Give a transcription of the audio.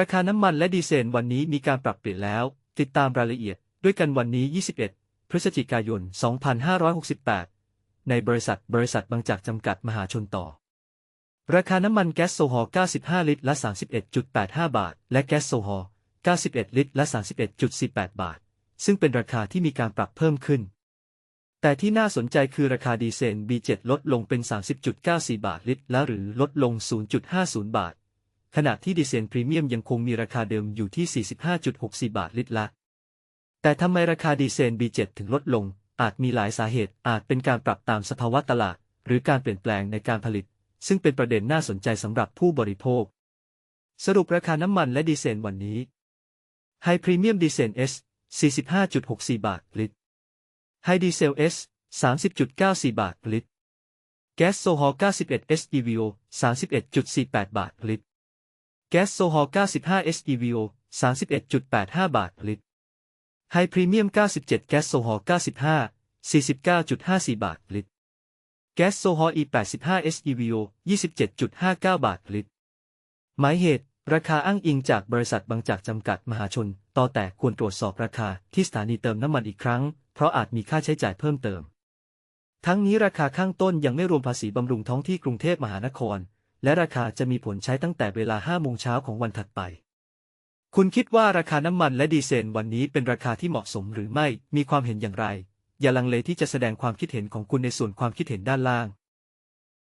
ราคาน้ำมันและดีเซลวันนี้มีการปรับเปลี่ยนแล้ว ติดตามรายละเอียดด้วยกันวันนี้ 21 พฤศจิกายน 2568 ในบริษัทบริษัทบางจากจำกัดมหาชนต่อ ราคาน้ำมันแก๊สโซฮอล์95 ลิตรละ 31.85 บาท และแก๊สโซฮอล์91 ลิตรละ 31.48 บาท ซึ่งเป็นราคาที่มีการปรับเพิ่มขึ้น แต่ที่น่าสนใจคือราคาดีเซล B7 ลดลงเป็น 30.94 บาทลิตรละหรือลดลง 0.50 บาท ขณะที่ดีเซลพรีเมียมยังคงมีราคาเดิมอยู่ที่ 45.64 บาทลิตรละ แต่ทำไมราคาดีเซล B7 ถึงลดลง อาจมีหลายสาเหตุ อาจเป็นการปรับตามสภาวะตลาด หรือการเปลี่ยนแปลงในการผลิต ซึ่งเป็นประเด็นน่าสนใจสำหรับผู้บริโภค สรุปราคาน้ำมันและดีเซลวันนี้ ไฮพรีเมียมดีเซล S 45.64 บาทลิตร ไฮดีเซล S 30.94 บาทลิตร แก๊สโซฮอล์91 SEVO 31.48 บาทลิตร แก๊สโซฮอล์95 SEVO 31.85 บาทลิตร ไฮพรีเมียม 97 แก๊สโซฮอล์95 49.54 บาทลิตร แก๊สโซฮอล์ E85 SEVO 27.59 บาทลิตร หมายเหตุราคาอ้างอิงจากบริษัทบางจากจำกัดมหาชน ต่อแต่ควรตรวจสอบราคาที่สถานีเติมน้ำมันอีกครั้ง เพราะอาจมีค่าใช้จ่ายเพิ่มเติม ทั้งนี้ราคาข้างต้นยังไม่รวมภาษีบำรุงท้องที่กรุงเทพมหานคร และราคาจะมีผลใช้ตั้งแต่เวลา5โมงเช้าของวันถัดไป คุณคิดว่าราคาน้ำมันและดีเซลวันนี้เป็นราคาที่เหมาะสมหรือไม่ มีความเห็นอย่างไร อย่าลังเลที่จะแสดงความคิดเห็นของคุณในส่วนความคิดเห็นด้านล่าง